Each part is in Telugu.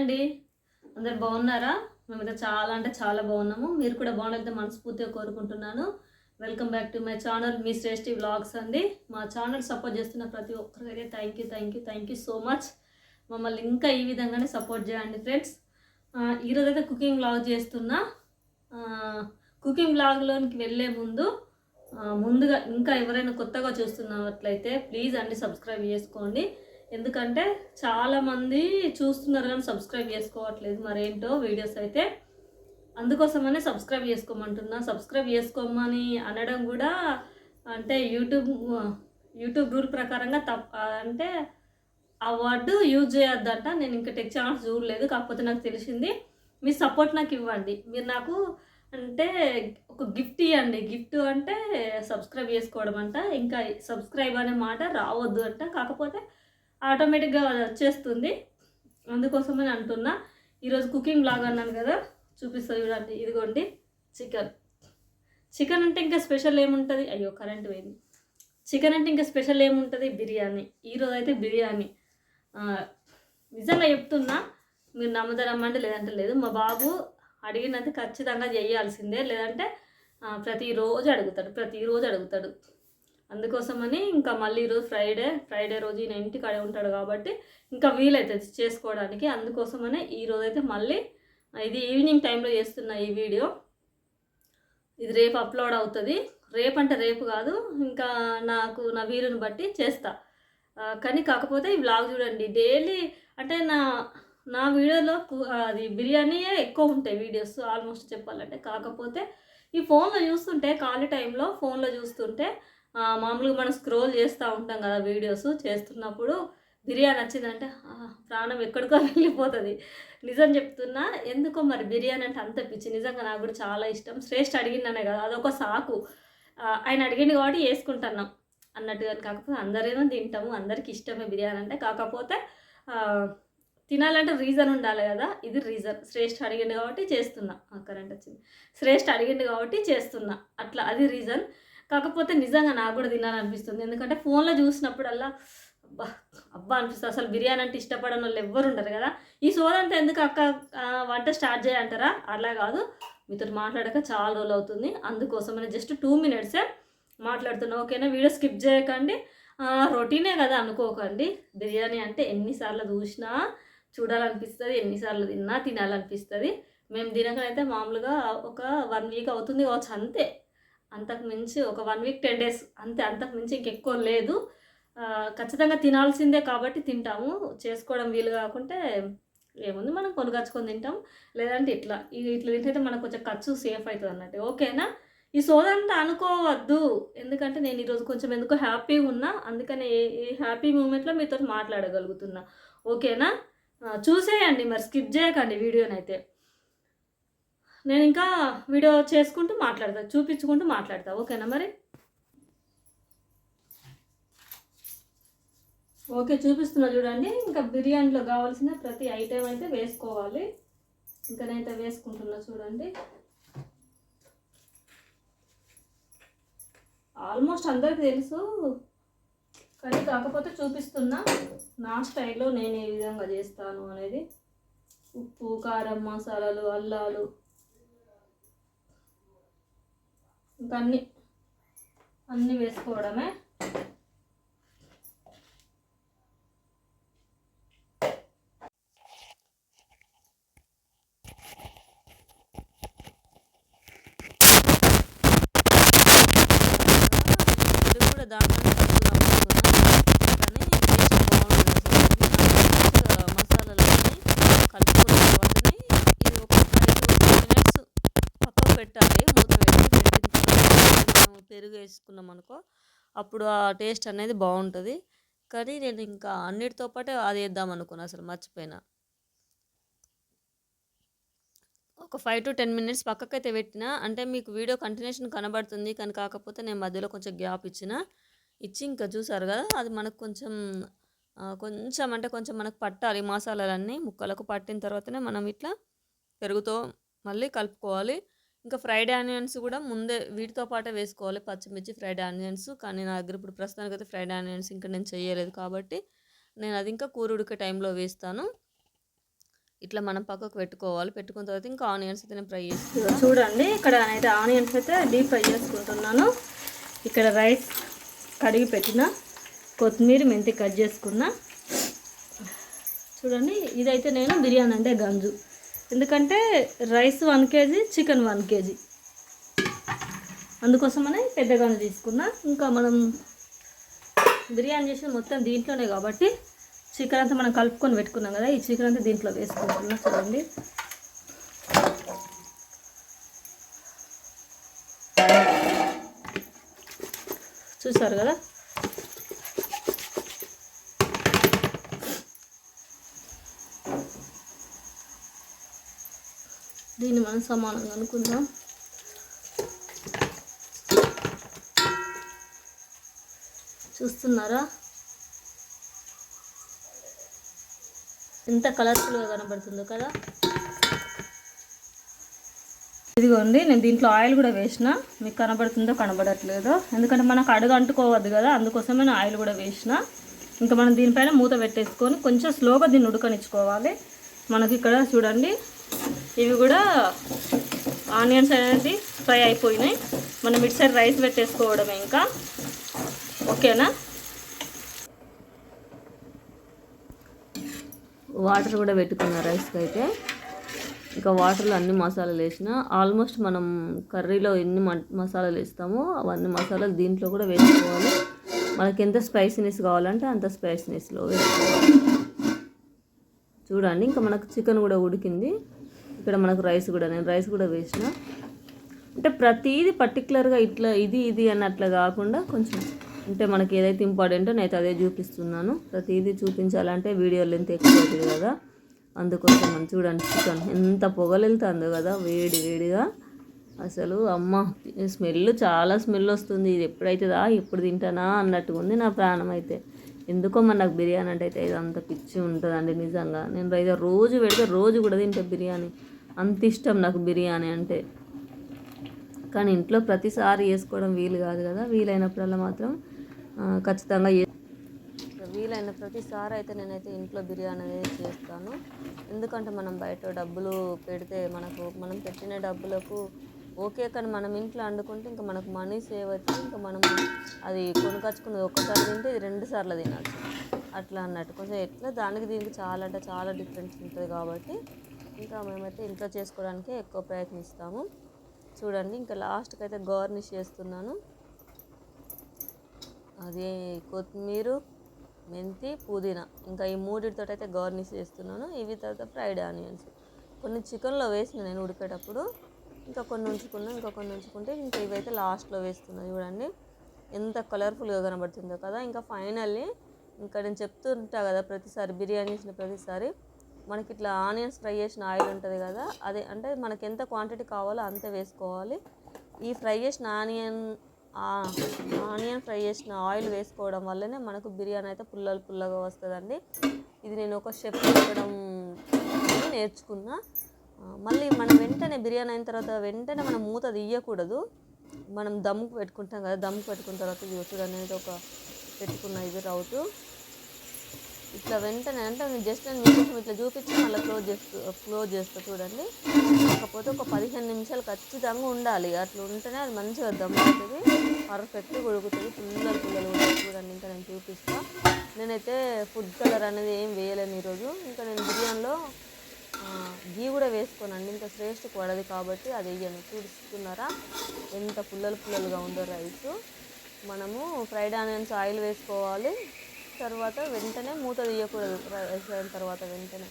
అండి అందరు బాగున్నారా? మేమైతే చాలా అంటే చాలా బాగున్నాము. మీరు కూడా బాగుండాలంటే మనస్ఫూర్తిగా కోరుకుంటున్నాను. Welcome back to my channel me Shreshti vlogs అండి. మా ఛానల్ సపోర్ట్ చేస్తున్న ప్రతి ఒక్కరికైతే thank you thank you thank you so much మమ్మల్ని ఇంకా ఈ విధంగానే సపోర్ట్ చేయండి ఫ్రెండ్స్ ఈరోజు అయితే కుకింగ్ వ్లాగ్ చేస్తున్నా. కుకింగ్ వ్లాగ్లోనికి వెళ్ళే ముందు ముందుగా ఇంకా ఎవరైనా కొత్తగా చూస్తున్నట్లయితే ప్లీజ్ అండి సబ్స్క్రైబ్ చేసుకోండి. ఎందుకంటే చాలామంది చూస్తున్నారు కానీ సబ్స్క్రైబ్ చేసుకోవట్లేదు. మరేంటో వీడియోస్ అయితే అందుకోసమనే సబ్స్క్రైబ్ చేసుకోమంటున్నా. సబ్స్క్రైబ్ చేసుకోమని అనడం కూడా అంటే యూట్యూబ్ యూట్యూబ్ రూల్ ప్రకారంగా తప్ప అంటే ఆ వర్డ్ యూజ్ చేయొద్దంట. నేను ఇంకా టెక్ ఛానల్స్ చూడలేదు. కాకపోతే నాకు తెలిసింది మీ సపోర్ట్ నాకు ఇవ్వండి. మీరు నాకు అంటే ఒక గిఫ్ట్ ఇవ్వండి గిఫ్ట్ అంటే సబ్స్క్రైబ్ చేసుకోవడం అంట. ఇంకా సబ్స్క్రైబ్ అనే మాట రావద్దు అంట. కాకపోతే ఆటోమేటిక్గా అది వచ్చేస్తుంది అందుకోసమని అంటున్నా. ఈరోజు కుకింగ్ బ్లాగ్ అన్నాను కదా చూపిస్తా చూడండి. ఇదిగోండి చికెన్. చికెన్ అంటే ఇంకా స్పెషల్ ఏముంటుంది? అయ్యో కరెంట్ పోయింది. చికెన్ అంటే ఇంకా స్పెషల్ ఏముంటుంది? బిర్యానీ. ఈరోజు అయితే బిర్యానీ. నిజంగా చెప్తున్నా మీరు నమ్మదరమ్మంటే లేదంటే లేదు. మా బాబు అడిగినది ఖచ్చితంగా చేయాల్సిందే. లేదంటే ప్రతిరోజు అడుగుతాడు. ప్రతిరోజు అడుగుతాడు. అందుకోసమని ఇంకా మళ్ళీ ఈరోజు ఫ్రైడే ఫ్రైడే రోజు ఈయన ఇంటికాడే ఉంటాడు కాబట్టి ఇంకా వీలవుతుంది చేసుకోవడానికి. అందుకోసమనే ఈ అయితే మళ్ళీ ఇది ఈవినింగ్ టైంలో చేస్తున్న ఈ వీడియో ఇది రేపు అప్లోడ్ అవుతుంది. రేపు అంటే రేపు కాదు ఇంకా నాకు నా వీలుని బట్టి చేస్తా. కానీ కాకపోతే ఈ వ్లాగ్ చూడండి. డైలీ అంటే నా నా వీడియోలో అది బిర్యానీయే ఎక్కువ ఉంటాయి వీడియోస్ ఆల్మోస్ట్ చెప్పాలంటే. కాకపోతే ఈ ఫోన్లో చూస్తుంటే ఖాళీ టైంలో ఫోన్లో చూస్తుంటే మామూలుగా మనం స్క్రోల్ చేస్తూ ఉంటాం కదా వీడియోస్ చేస్తున్నప్పుడు బిర్యానీ వచ్చిందంటే ప్రాణం ఎక్కడికో వెళ్ళిపోతుంది. నిజం చెప్తున్నా ఎందుకో మరి బిర్యానీ అంటే అంత పిచ్చి. నిజంగా నాకు కూడా చాలా ఇష్టం. శ్రేష్ఠ అడిగిందనే కదా అదొక సాకు. ఆయన అడిగింది కాబట్టి వేసుకుంటున్నాం. అన్నట్టుగా కాకపోతే అందరేమో తింటాము అందరికి ఇష్టమే బిర్యానీ అంటే. కాకపోతే తినాలంటే రీజన్ ఉండాలి కదా. ఇది రీజన్ శ్రేష్ఠ అడిగింది కాబట్టి చేస్తున్నా. కరెంట్ వచ్చింది. శ్రేష్ఠ అడిగింది కాబట్టి చేస్తున్నా. అట్లా అది రీజన్ కాకపోతే నిజంగా నాకు కూడా తినాలనిపిస్తుంది. ఎందుకంటే ఫోన్లో చూసినప్పుడల్లా అబ్బా అబ్బా అనిపిస్తుంది. అసలు బిర్యానీ అంటే ఇష్టపడని వాళ్ళు ఎవ్వరు ఉండరు కదా. ఈ సోదంతా ఎందుకు అక్క వంట స్టార్ట్ చేయంటారా? అలా కాదు. మీతో మాట్లాడక చాలా రోజులు అవుతుంది. అందుకోసమని జస్ట్ టూ మినిట్సే మాట్లాడుతున్నా. ఓకేనా? వీడియో స్కిప్ చేయకండి. రొటీనే కదా అనుకోకండి. బిర్యానీ అంటే ఎన్నిసార్లు చూసినా చూడాలనిపిస్తుంది ఎన్నిసార్లు తిన్నా తినాలనిపిస్తుంది. మేము తినకనైతే మామూలుగా ఒక వన్ వీక్ అవుతుంది కావచ్చు అంతే. అంతకు మించి ఒక వన్ వీక్ టెన్ డేస్ అంతే అంతకు మించి ఇంకెక్కువ లేదు. ఖచ్చితంగా తినాల్సిందే కాబట్టి తింటాము. చేసుకోవడం వీలు కాకుంటే ఏముంది మనం కొనుగచ్చుకొని తింటాం. లేదంటే ఇట్లా ఇట్లా తింటే మనకు కొంచెం ఖర్చు సేఫ్ అవుతుంది అన్నట్టు. ఓకేనా? ఈ సోదంతా అనుకోవద్దు. ఎందుకంటే నేను ఈరోజు కొంచెం ఎందుకో హ్యాపీగా ఉన్నా అందుకనే ఈ హ్యాపీ మూమెంట్లో మీతో మాట్లాడగలుగుతున్నా. ఓకేనా? చూసేయండి మరి స్కిప్ చేయకండి వీడియోనైతే. నేను ఇంకా వీడియో చేసుకుంటూ మాట్లాడతా చూపించుకుంటూ మాట్లాడతా ఓకేనా మరి? ఓకే చూపిస్తున్నా చూడండి. ఇంకా బిర్యానీలో కావాల్సిన ప్రతి ఐటెం అయితే వేసుకోవాలి. ఇంకా నేనైతే వేసుకుంటున్నా చూడండి. ఆల్మోస్ట్ అందరికి తెలుసు కానీ కాకపోతే చూపిస్తున్నా. నా స్టైల్లో నేను ఏ విధంగా చేస్తాను అనేది. ఉప్పు కారం మసాలాలు అల్లాలు. ఇంకా అన్ని అన్నీ వేసుకోవడమే. ఇది కూడా దాంట్లో కలుపుదాం అనుకున్నా కానీ టేస్ట్ బాగుంటుంది అసలు మసాలాలన్నీ కలుపుకున్న తర్వాతనే ఇది ఒక ఫైవ్ టు మినిట్స్ పక్కకు పెట్టాలి మూత పెట్టి పెట్టిన తర్వాత మనం పెరుగు వేసుకున్నాం అనుకో అప్పుడు ఆ టేస్ట్ అనేది బాగుంటుంది. కానీ నేను ఇంకా అన్నిటితో పాటే అది వేద్దాం అనుకున్నా అసలు మర్చిపోయినా. ఒక ఫైవ్ టు టెన్ మినిట్స్ పక్కకైతే పెట్టిన అంటే మీకు వీడియో కంటిన్యూషన్ కనబడుతుంది కానీ కాకపోతే నేను మధ్యలో కొంచెం గ్యాప్ ఇచ్చిన. ఇచ్చి ఇంకా చూసారు కదా అది మనకు కొంచెం కొంచెం అంటే కొంచెం మనకు పట్టాలి మసాలాలన్నీ. ముక్కలకు పట్టిన తర్వాతనే మనం ఇట్లా పెరుగుతో మళ్ళీ కలుపుకోవాలి. ఇంకా ఫ్రైడ్ ఆనియన్స్ కూడా ముందే వీటితో పాటే వేసుకోవాలి. పచ్చిమిర్చి ఫ్రైడ్ ఆనియన్స్. కానీ నా దగ్గర ఇప్పుడు ప్రస్తుతానికి అయితే ఫ్రైడ్ ఆనియన్స్ ఇంకా నేను చేయలేదు కాబట్టి నేను అది ఇంకా కూర ఉడికే టైంలో వేస్తాను. ఇట్లా మనం పక్కకు పెట్టుకోవాలి. పెట్టుకున్న తర్వాత ఇంకా ఆనియన్స్ అయితే నేను ఫ్రై చేస్తాను చూడండి ఇక్కడ అయితే ఆనియన్స్ అయితే డీప్ ఫ్రై చేసుకుంటున్నాను. ఇక్కడ రైస్ కడిగి పెట్టిన కొత్తిమీర మెంతి కట్ చేసుకున్నా. చూడండి ఇదైతే నేను బిర్యానీ అంటే గంజు. ఎందుకంటే rice one KG chicken one KG. అందుకోసమనే పెద్ద తీసుకున్నా. ఇంకా మనం బిర్యానీ చేసిన మొత్తం దీంట్లోనే కాబట్టి చికెన్ అంతా మనం కలుపుకొని పెట్టుకున్నాం కదా ఈ చికెన్ అంతా దీంట్లో వేసుకుంటున్నా చూడండి. చూసారు కదా? దీన్ని మనం సమానంగా అనుకుందాం. చూస్తున్నారా? ఎంత కలర్ఫుల్గా కనబడుతుందో కదా? ఇదిగోండి నేను దీంట్లో ఆయిల్ కూడా వేసిన. మీకు కనబడుతుందో కనబడట్లేదో. ఎందుకంటే మనకు అడుగు అంటుకోవద్దు కదా అందుకోసమే నేను ఆయిల్ కూడా వేసిన. ఇంకా మనం దీనిపైన మూత పెట్టేసుకొని కొంచెం స్లోగా దీన్ని ఉడకనిచ్చుకోవాలి. మనకి ఇక్కడ చూడండి ఇవి కూడా ఆనియన్స్ అనేది ఫ్రై అయిపోయినాయి. మనం ఇటు సైడ్ రైస్ పెట్టేసుకోవడమే ఇంకా. ఓకేనా? వాటర్ కూడా పెట్టుకున్న రైస్కి అయితే ఇంకా వాటర్లో అన్ని మసాలాలు వేసిన ఆల్మోస్ట్ మనం కర్రీలో ఎన్ని మ- మసాలాలు వేస్తామో అవన్నీ మసాలాలు దీంట్లో కూడా వేసుకోవాలి. మనకి ఎంత స్పైసీనెస్ కావాలంటే అంత స్పైసీనెస్లో వేసుకోవాలి. చూడండి ఇంకా మనకు చికెన్ కూడా ఉడికింది. ఇక్కడ మనకు రైస్ కూడా నేను రైస్ కూడా వేసిన. అంటే ప్రతిదీ పర్టికులర్గా ఇట్లా ఇది ఇది అని కాకుండా కొంచెం అంటే మనకి ఏదైతే ఇంపార్టెంటో నేను అదే చూపిస్తున్నాను. ప్రతిదీ చూపించాలంటే వీడియో లెంత్ ఎక్కువ అవుతుంది కదా. అందుకోసం మనం చూడండి చికెన్ ఎంత పొగలు వెళ్తుందో కదా వేడి వేడిగా. అసలు అమ్మ స్మెల్ చాలా స్మెల్ వస్తుంది. ఇది ఎప్పుడైతుందా ఎప్పుడు తింటానా అన్నట్టుగా ఉంది నా ప్రాణం అయితే. ఎందుకో మరి నాకు బిర్యానీ అంటే అయితే ఇదంత పిచ్చి ఉంటుందండి నిజంగా. నేను అయితే రోజు పెడితే రోజు కూడా తింటా బిర్యానీ అంత ఇష్టం నాకు బిర్యానీ అంటే. కానీ ఇంట్లో ప్రతిసారి చేసుకోవడం వీలు కాదు కదా. వీలైనప్పుడల్లా మాత్రం ఖచ్చితంగా వీలైన ప్రతిసారి అయితే నేనైతే ఇంట్లో బిర్యానీ అనేది చేస్తాను. ఎందుకంటే మనం బయట డబ్బులు పెడితే మనకు మనం పెట్టిన డబ్బులకు ఓకే కానీ మనం ఇంట్లో వండుకుంటే ఇంకా మనకు మనీ సేవ్ అవుతుంది. ఇంకా మనం అది కొనుకొచ్చుకున్నది ఒక్కసారి తింటే ఇది రెండు సార్లు తినాలి అట్లా అన్నట్టు. కొంచెం ఎట్లా దానికి దీనికి చాలా అంటే చాలా డిఫరెన్స్ ఉంటుంది కాబట్టి ఇంకా మేమైతే ఇంట్లో చేసుకోవడానికి ఎక్కువ ప్రయత్నిస్తాము. చూడండి ఇంకా లాస్ట్కి అయితే గార్నిష్ చేస్తున్నాను. అది కొత్తిమీర మెంతి పుదీనా. ఇంకా ఈ మూడిటితో అయితే గార్నిష్ చేస్తున్నాను. ఇవి తర్వాత ఫ్రైడ్ ఆనియన్స్ కొన్ని చికెన్లో వేసిన నేను ఉడికేటప్పుడు. ఇంకా కొన్ని ఉంచుకున్నా ఇంకా కొన్ని ఉంచుకుంటే ఇంకా ఇవైతే లాస్ట్లో వేస్తున్నాం చూడండి. ఎంత కలర్ఫుల్గా కనబడుతుందో కదా. ఇంకా ఫైనల్లీ ఇంకా నేను చెప్తుంటా కదా ప్రతిసారి బిర్యానీ చేసిన ప్రతిసారి మనకి ఇట్లా ఆనియన్స్ ఫ్రై చేసిన ఆయిల్ ఉంటుంది కదా అదే అంటే మనకి ఎంత క్వాంటిటీ కావాలో అంతే వేసుకోవాలి. ఈ ఫ్రై చేసిన ఆనియన్ ఆనియన్ ఫ్రై చేసిన ఆయిల్ వేసుకోవడం వల్లనే మనకు బిర్యానీ అయితే పుల్లలు పుల్లగా వస్తుందండి. ఇది నేను ఒక షెఫ్ చెప్పడం నేర్చుకున్నా. మళ్ళీ మనం వెంటనే బిర్యానీ అయిన తర్వాత వెంటనే మనం మూత తీయకూడదు. మనం దమ్ముకు పెట్టుకుంటాం కదా దమ్ముకు పెట్టుకున్న తర్వాత యూసుడు అనేది ఒక పెట్టుకున్న ఇది రౌతు. ఇట్లా వెంటనే అంటే జస్ట్ నేను మీకోసం ఇట్లా చూపించి మళ్ళీ క్లోజ్ చేస్తూ క్లోజ్ చేస్తా చూడండి. కాకపోతే ఒక పదిహేను నిమిషాలు ఖచ్చితంగా ఉండాలి. అట్లా ఉంటేనే అది మంచిగా దమ్ అవుతుంది పర్ఫెక్ట్గా ఉడుకుతుంది పిల్లలు పిల్లలు చూడండి. ఇంకా నేను చూపిస్తాను నేనైతే ఫుడ్ కలర్ అనేది ఏం వేయలేను ఈరోజు. ఇంకా నేను బిర్యానీలో గీ కూడా వేసుకోనండి ఇంకా శ్రేష్ఠ పడదు కాబట్టి అది వేయను. చూస్తున్నారా? ఎంత పుల్లలు పుల్లలుగా ఉందో రైస్. మనము ఫ్రైడ్ ఆనియన్స్ ఆయిల్ వేసుకోవాలి. తర్వాత వెంటనే మూత తీయకూడదు. రైస్ అయిన తర్వాత వెంటనే.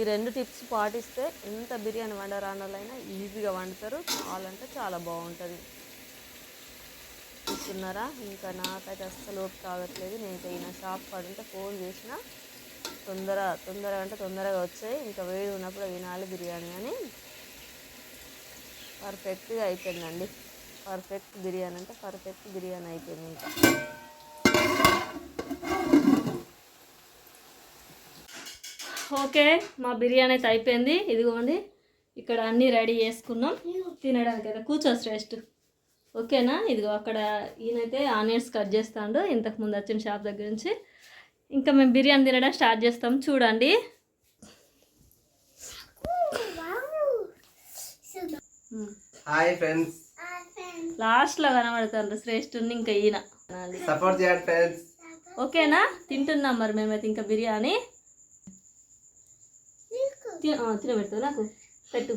ఈ రెండు టిప్స్ పాటిస్తే ఎంత బిర్యానీ వండరానోళ్ళైనా ఈజీగా వండుతారు. చాలా అంటే చాలా బాగుంటుంది. చూస్తున్నారా? ఇంకా నాకైతే అస్సలు ఓపిక నేను ఇంకా ఈయన షాప్ కాడుంటే ఫోన్ చేసిన తొందర తొందరగా అంటే తొందరగా వచ్చాయి. ఇంకా వేడి ఉన్నప్పుడు వినాలి బిర్యానీ అని. పర్ఫెక్ట్గా అయిపోయిందండి. పర్ఫెక్ట్ బిర్యానీ అంటే పర్ఫెక్ట్ బిర్యానీ అయిపోయింది ఇంకా. ఓకే మా బిర్యానీ అయితే అయిపోయింది. ఇదిగోండి ఇక్కడ అన్నీ రెడీ చేసుకున్నాం. తినడానికి అయితే కూర్చో శ్రేష్ఠ. ఓకేనా? ఇదిగో అక్కడ ఈయనైతే ఆనియన్స్ కట్ చేస్తాడు. ఇంతకు ముందు వచ్చిన షాప్ దగ్గర నుంచి. ఇంకా మేము బిర్యానీ తినడం స్టార్ట్ చేస్తాం. చూడండి. Hi friends. లాస్ట్లో కనబడతాను శ్రేష్ఠుని ఇంకా ఈయన. సపోర్ట్ చేయండి ఫ్రెండ్స్. ఓకేనా? తింటున్నాం మరి మేమైతే ఇంకా బిర్యానీ. తినబెడతావు? నాకు పెట్టు.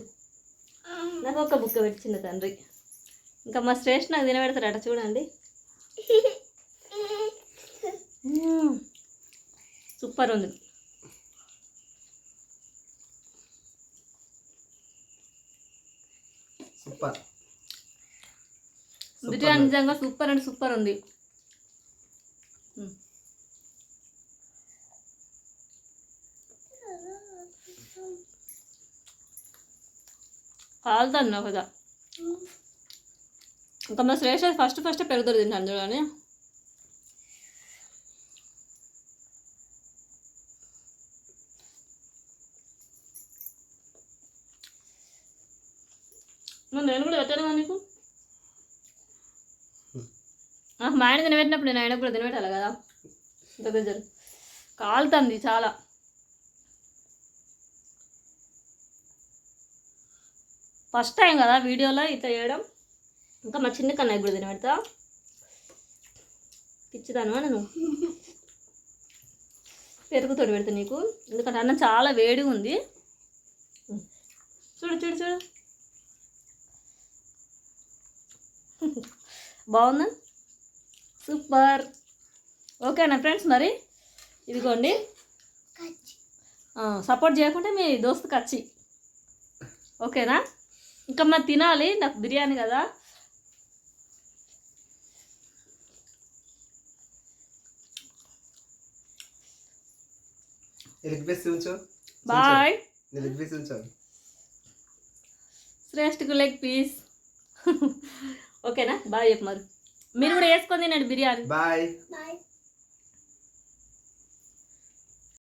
నాకు ఒక బుక్క పెట్టింది తండ్రి. ఇంకా మా శ్రేష్ఠ నాకు తినబెడతారట చూడండి. సూపర్ ఉంది. సూపర్. బిర్యానీ నిజంగా సూపర్ అంటే సూపర్ ఉంది. నాకు కదా ఇంకా మా శ్రేష్ఠ ఫస్ట్ ఫస్ట్ పెరుగుతుంది చూడండి మరి నేను కూడా పెట్టాను నీకు? నాకు మా ఆయన తినబెట్టినప్పుడు నేను ఆయన కూడా తినబెట్టాలి కదా. ఇంత దగ్గర. కాలుతుంది చాలా. ఫస్ట్ టైం కదా వీడియోలో ఇట్లా చేయడం. ఇంకా మా చిన్న కన్నయ్య కూడా తినబెడతా. పిచ్చిదాను నేను? పెరుగుతోటి పెడతా నీకు. ఎందుకంటే అన్నం చాలా వేడిగా ఉంది. చూడు చూడు చూడు. బాగుందా? సూపర్. ఓకేనా ఫ్రెండ్స్ మరి? ఇదిగోండి. సపోర్ట్ చేయకుంటే మీ దోస్తు కచ్చి. ఓకేనా? ఇంకా మరి తినాలి నాకు బిర్యానీ కదా. బాయ్ శ్రేష్ఠకు లెగ్ పీస్. ఓకేనా? బాయ్ చెప్పు మరి. మీరు కూడా వేసుకొని తినండి బిర్యానీ. బాయ్. Bye.